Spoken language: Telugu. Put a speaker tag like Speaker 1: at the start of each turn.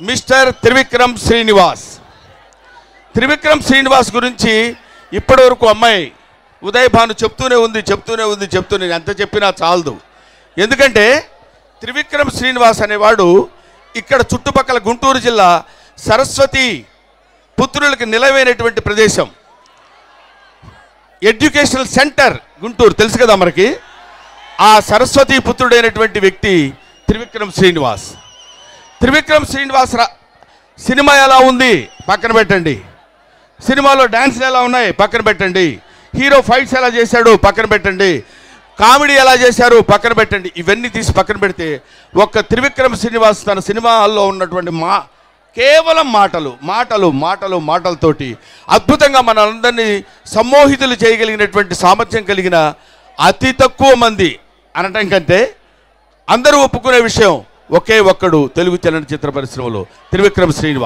Speaker 1: మిస్టర్ త్రివిక్రమ్ శ్రీనివాస్. త్రివిక్రమ్ శ్రీనివాస్ గురించి ఇప్పటివరకు అమ్మాయి ఉదయ్ భాను చెప్తూనే ఉంది చెప్తూనే ఉంది చెప్తూనే ఎంత చెప్పినా చాలదు. ఎందుకంటే త్రివిక్రమ్ శ్రీనివాస్ అనేవాడు ఇక్కడ చుట్టుపక్కల గుంటూరు జిల్లా సరస్వతి పుత్రులకు నిలవైనటువంటి ప్రదేశం. Educational centre Guntur. తెలుసు కదా మనకి? ఆ సరస్వతి పుత్రుడైనటువంటి వ్యక్తి త్రివిక్రమ్ శ్రీనివాస్. త్రివిక్రమ్ శ్రీనివాసరా సినిమా ఎలా ఉంది? పక్కన పెట్టండి. సినిమాలో డ్యాన్స్లు ఎలా ఉన్నాయి? పక్కన పెట్టండి. హీరో ఫైట్స్ ఎలా చేశాడు? పక్కన పెట్టండి. కామెడీ ఎలా చేశారు? పక్కన పెట్టండి. ఇవన్నీ తీసి పక్కన పెడితే ఒక్క త్రివిక్రమ్ శ్రీనివాస్ తన సినిమాల్లో ఉన్నటువంటి మా కేవలం మాటలు మాటలు మాటలు మాటలతోటి అద్భుతంగా మనందరినీ సమ్మోహితులు చేయగలిగినటువంటి సామర్థ్యం కలిగిన అతి తక్కువ మంది అనటం కంటే అందరూ ఒప్పుకునే విషయం ఒకే ఒక్కడు తెలుగు చలనచిత్ర పరిశ్రమలో త్రివిక్రమ్ శ్రీనివాస్.